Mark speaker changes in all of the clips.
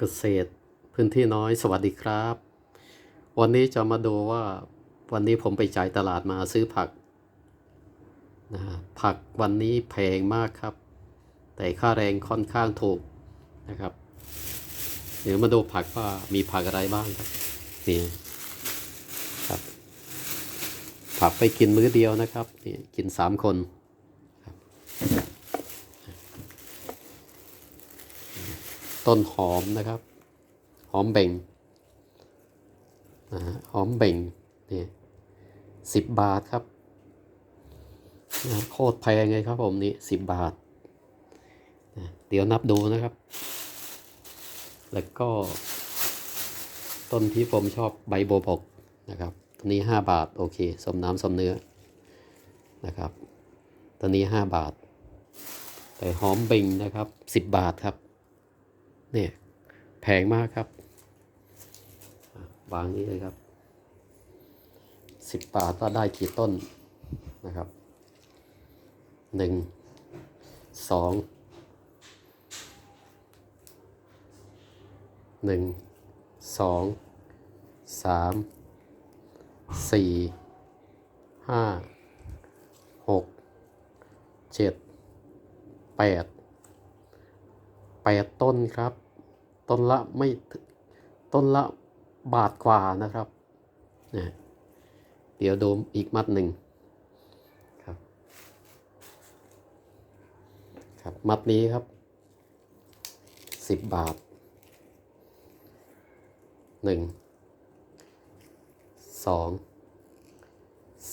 Speaker 1: เกษตรพื้นที่น้อยสวัสดีครับ วันนี้จะมาดูว่าวันนี้ผมไปจ่ายตลาดมาซื้อผักนะฮะผักวันนี้แพงมากครับ แต่ค่าแรงค่อนข้างถูกนะครับ เดี๋ยวมาดูผักว่ามีผักอะไรบ้างครับนี่ครับ ผักไปกินมื้อเดียวนะครับนี่กินสามคนครับ ต้นหอมนะครับ หอมเบ่งนะหอมเบ่งนี่สิบบาทครับนะโคตรแพงเลยครับผมนี่สิบบาทนะเดี๋ยวนับดูนะครับ แล้วก็ ต้นที่ผมชอบใบโบบกนะครับตัวนี้ห้าบาท โอเค สมน้ำสมเนื้อนะครับตัวนี้ห้าบาท แต่หอมเบ่งนะครับสิบบาทครับ เนี่ยแพงมากครับวางนี้เลยครับสิบบาทก็ได้กี่ต้นนะครับหนึ่งสองหนึ่งสองสามสี่ห้าหกเจ็ดแปดแปดต้นครับ ต้นละไม่ต้นละบาทกว่านะครับนะเดี๋ยวดูอีกมัดหนึ่งครับ ครับ มัดนี้ครับสิบบาทหนึ่งสอง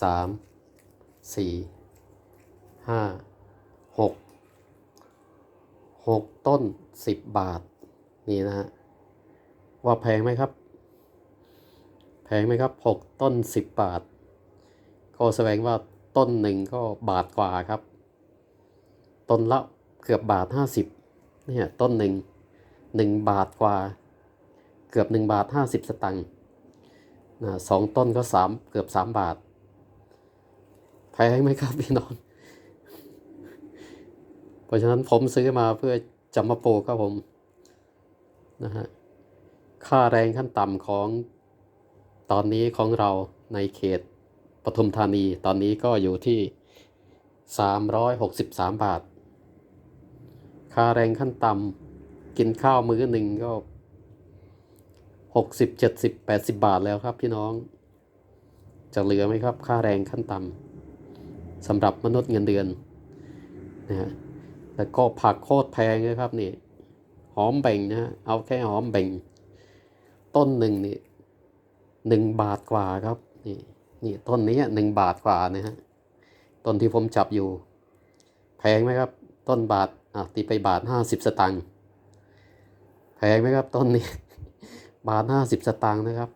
Speaker 1: สามสี่ห้าหกหกต้นสิบบาท นี่นะฮะว่าแพงไหมครับ แพงไหมครับหกต้นสิบบาท ก็แสดงว่าต้นหนึ่งก็บาทกว่าครับ ต้นละเกือบบาทห้าสิบเนี่ยต้นหนึ่งหนึ่งบาทกว่า เกือบหนึ่งบาทห้าสิบสตังค์นะสองต้นก็สามเกือบสามบาท แพงไหมครับพี่น้อง เพราะฉะนั้นผมซื้อมาเพื่อจะมาปลูกครับผม นะฮะค่าแรงขั้นต่ำของตอนนี้ของเราในเขตปทุมธานีตอนนี้ก็อยู่ที่ 363 บาท ค่าแรงขั้นต่ำกินข้าวมื้อหนึ่งก็ 60 70 80 บาทแล้วครับพี่น้อง จะเหลือไหมครับ ค่าแรงขั้นต่ำสำหรับมนุษย์เงินเดือนนะฮะแล้วก็ผักโคตรแพงเลยครับนี่ หอมเบ่งนะฮะเอาแค่หอมเบ่ง ต้นหนึ่งนี่หนึ่งบาทกว่าครับ นี่นี่ต้นนี้หนึ่งบาทกว่านะฮะ ต้นที่ผมจับอยู่ แพงไหมครับ ต้นบาท อะตีไปบาทห้าสิบสตางค์ แพงไหมครับ ต้นนี้ บาทห้าสิบสตางค์นะครับ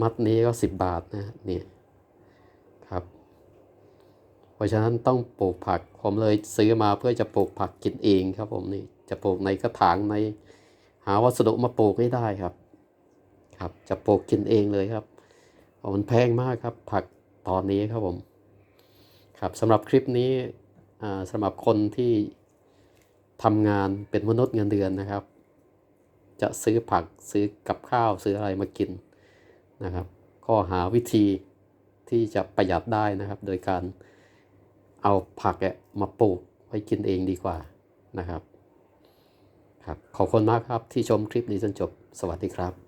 Speaker 1: มัดนี้ก็สิบบาทนะนี่ครับ เพราะฉะนั้นต้องปลูกผักผมเลยซื้อมาเพื่อจะปลูกผักกินเองครับผมนี่จะปลูกในกระถางในหาวัสดุมาปลูกให้ได้ครับ ครับจะปลูกกินเองเลยครับเพราะมันแพงมากครับผักตอนนี้ครับผมครับสำหรับคลิปนี้อ่าสำหรับคนที่ทำงานเป็นมนุษย์เงินเดือนนะครับ จะซื้อผักซื้อกับข้าวซื้ออะไรมากินนะครับ ก็หาวิธีที่จะประหยัดได้นะครับ โดยการ เอาผักมาปลูกไว้กินเองดีกว่านะครับครับ ขอบคุณมากครับที่ชมคลิปนี้จนจบ สวัสดีครับ